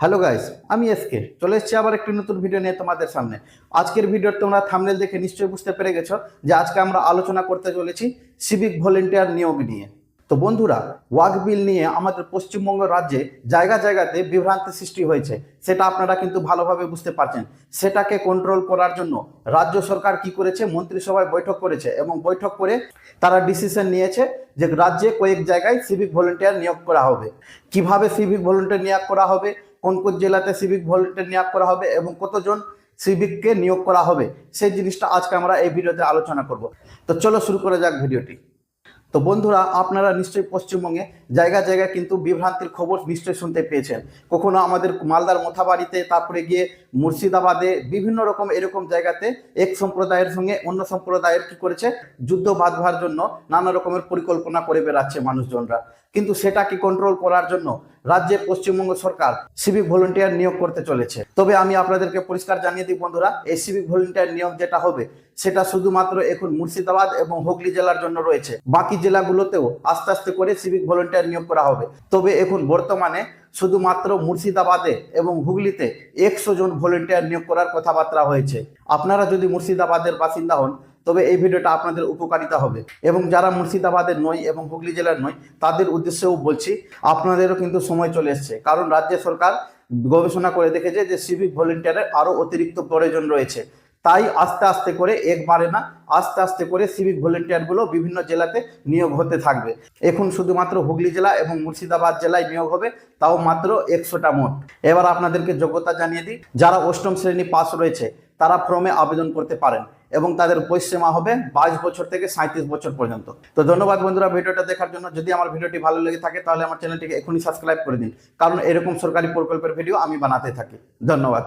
Hello guys, আমি SK চলে এসেছি আবার একটি নতুন ভিডিও নিয়ে তোমাদের সামনে। আজকের ভিডিওর তোমরা থামনেল দেখে নিশ্চয়ই বুঝতে পেরে গেছো যে আজকে আমরা আলোচনা করতে চলেছি সিভিক ভলেন্টিয়ার নিয়ম নিয়ে। তো বন্ধুরা ওয়াক বিল নিয়ে আমাদের পশ্চিমবঙ্গ রাজ্যে জায়গা জায়গাতে বিভ্রান্তি সৃষ্টি হয়েছে। সেটা আপনারা কিন্তু ভালোভাবে বুঝতে পারছেন। সেটাকে কন্ট্রোল করার জন্য রাজ্য সরকার কি করেছে, মন্ত্রিসভায় বৈঠক করেছে এবং বৈঠক করে তারা ডিসিশন নিয়েছে যে রাজ্যে কয়েক জায়গায় সিভিক ভলেন্টিয়ার নিয়োগ করা হবে। কীভাবে সিভিক ভলেন্টিয়ার নিয়োগ করা হবে কোন কোন জেলাতে সিভিক ভলেন্টিয়ার নিয়োগ করা হবে এবং কতজন সিভিককে নিয়োগ করা হবে, সেই জিনিসটা আজকে আমরা এই ভিডিওতে আলোচনা করব। তো চলো শুরু করা যাক ভিডিওটি। তো বন্ধুরা, আপনারা নিশ্চয়ই পশ্চিমবঙ্গে জায়গা জায়গায় কিন্তু বিভ্রান্তির খবর নিশ্চয়ই শুনতে পেয়েছেন। কখনো আমাদের মালদার মোথাবাড়িতে, তারপরে গিয়ে মুর্শিদাবাদে বিভিন্ন রকম এরকম জায়গাতে এক সম্প্রদায়ের সঙ্গে অন্য সম্প্রদায়ের কি করেছে? যুদ্ধ বাঁধবার জন্য নানা রকমের পরিকল্পনা করে বেড়াচ্ছে মানুষজনরা। কিন্তু সেটাকে কন্ট্রোল করার জন্য? রাজ্যে পশ্চিমবঙ্গ সরকার সিভিক ভলেন্টিয়ার নিয়োগ করতে চলেছে। তবে আমি আপনাদেরকে পরিষ্কার জানিয়ে দিই বন্ধুরা, এই সিভিক ভলেন্টিয়ার নিয়োগ যেটা হবে, সেটা শুধুমাত্র এখন মুর্শিদাবাদ এবং হুগলি জেলার জন্য রয়েছে। বাকি জেলাগুলোতেও আস্তে আস্তে করে সিভিক ভলেন্টিয়ার নিয়োগ করা হবে। তবে এখন বর্তমানে শুধুমাত্র মুর্শিদাবাদে এবং হুগলিতে একশো জন ভলেন্টিয়ার নিয়োগ করার কথাবার্তা হয়েছে। আপনারা যদি মুর্শিদাবাদের বাসিন্দা হন তবে এই ভিডিওটা আপনাদের উপকারিতা হবে। এবং যারা মুর্শিদাবাদের নয় এবং হুগলি জেলার নয় তাদের উদ্দেশ্যেও বলছি, আপনাদেরও কিন্তু সময় চলে এসছে। কারণ রাজ্য সরকার গবেষণা করে দেখেছে যে সিভিক ভলেন্টিয়ারের আরও অতিরিক্ত প্রয়োজন রয়েছে। তাই আস্তে আস্তে করে একবারে না, আস্তে আস্তে করে সিভিক ভলেন্টিয়ারগুলো বিভিন্ন জেলাতে নিয়োগ হতে থাকবে। এখন শুধুমাত্র হুগলি জেলা এবং মুর্শিদাবাদ জেলায় নিয়োগ হবে, তাও মাত্র একশোটা মোট এবার আপনাদেরকে যোগ্যতা জানিয়ে দিই, যারা অষ্টম শ্রেণি পাস রয়েছে, তারা ফর্মে আবেদন করতে পারেন। এবং তাদের পরিসীমা হবে বাইশ বছর থেকে সাঁত্রিশ বছর পর্যন্ত। তো ধন্যবাদ বন্ধুরা ভিডিওটা দেখার জন্য। যদি আমার ভিডিওটি ভালো লেগে থাকে, তাহলে আমার চ্যানেলটিকে এখনই সাবস্ক্রাইব করে দিন। কারণ এরকম সরকারি প্রকল্পের ভিডিও আমি বানাতে থাকি। ধন্যবাদ।